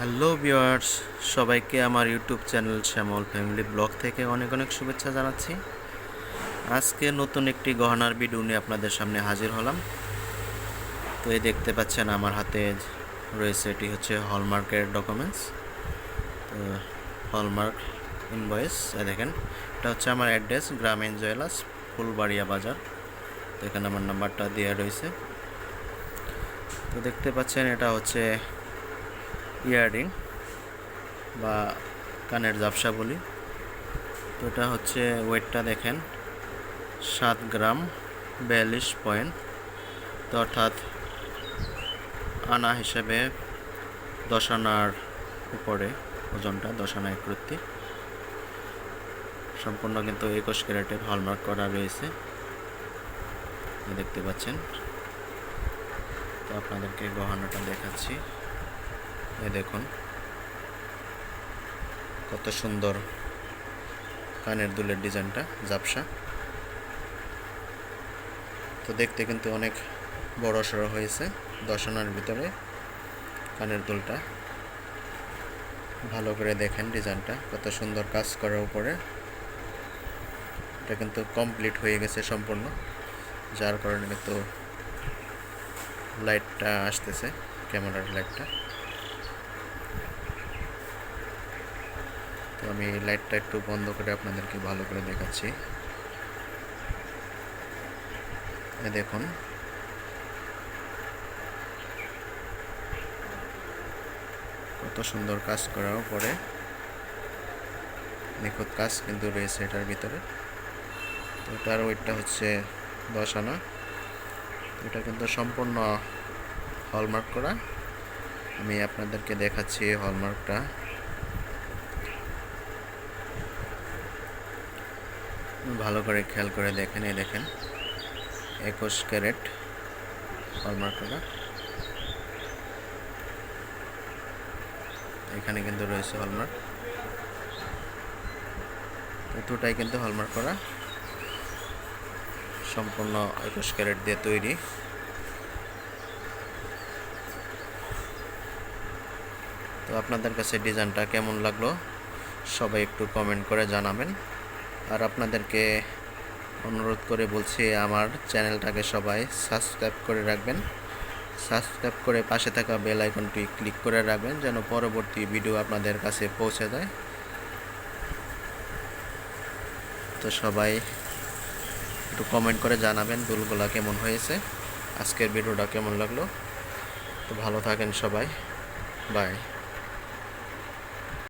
Hello viewers, সবাইকে আমার YouTube channel Shyamal family vlog থেকে অনেক অনেক শুভেচ্ছা জানাচ্ছি। আজকে নতুন একটি গহনার ভিডিও নিয়ে আপনাদের সামনে হাজির হলাম। তো এই দেখতে পাচ্ছেন আমার হাতে রয়েছে, এটি হচ্ছে হলমার্কের ডকুমেন্টস তো হলমার্ক ইনভয়েস দেখেন, এটা হচ্ছে আমার অ্যাড্রেস, গ্রামীণ জুয়েলার্স, ফুলবাড়িয়া বাজার। তো এখানে আমার নাম্বারটা দেওয়া রয়েছে। তো দেখতে পাচ্ছেন, এটা হচ্ছে ইয়াররিং বা কানের জাপসা বলি। তো এটা হচ্ছে ওয়েটটা দেখেন, সাত গ্রাম বিয়াল্লিশ পয়েন্ট। তো অর্থাৎ আনা হিসেবে দশ আনার উপরে ওজনটা, দশ আনা একরত্তি। সম্পূর্ণ কিন্তু একুশ ক্যারেটের হলমার্ক করা রয়েছে। দেখতে পাচ্ছেন। তো আপনাদেরকে গহনাটা দেখাচ্ছি। এই দেখুন। কত সুন্দর কানের দুলের ডিজাইনটা জাপসা তো দেখতে কিন্তু অনেক বড় সড়ো হয়েছে, দশনার ভিতরে কানের দুলটা। ভালো করে দেখেন ডিজাইনটা, কত সুন্দর কাজ করার উপরে। এটা কিন্তু কমপ্লিট হয়ে গেছে সম্পূর্ণ, যার কারণে কিন্তু লাইটটা আসতেছে, ক্যামেরার লাইটটা। তো আমি লাইটটা একটু বন্ধ করে আপনাদেরকে ভালো করে দেখাচ্ছি। দেখুন। কত সুন্দর কাজ করার পরে নিখুঁত কাজ কিন্তু রয়েছে এটার ভিতরে। তো এটার ওয়েটটা হচ্ছে দশ আনা। এটা কিন্তু সম্পূর্ণ হলমার্ক করা। আমি আপনাদেরকে দেখাচ্ছি হলমার্কটা। ভালো করে খেয়াল করে দেখেন, এই দেখেন। একুশ ক্যারেট হলমার্ক করা। এখানে কিন্তু রয়েছে হলমার্ক। দুটাই কিন্তু হলমার্ক করা। সম্পূর্ণ একুশ ক্যারেট দিয়ে তৈরি। তো আপনাদের কাছে ডিজাইনটা কেমন লাগল, সবাই একটু কমেন্ট করে জানাবেন। আর আপনাদেরকে অনুরোধ করে বলছি, আমার চ্যানেলটাকে সবাই সাবস্ক্রাইব করে রাখবেন। সাবস্ক্রাইব করে পাশে থাকা বেল আইকনটি ক্লিক করে রাখবেন, যেন পরবর্তী ভিডিও আপনাদের কাছে পৌঁছে যায়। তো সবাই একটু কমেন্ট করে জানাবেন দুলগুলা কেমন হয়েছে, আজকের ভিডিওটা কেমন লাগল। তো ভালো থাকেন সবাই। বাই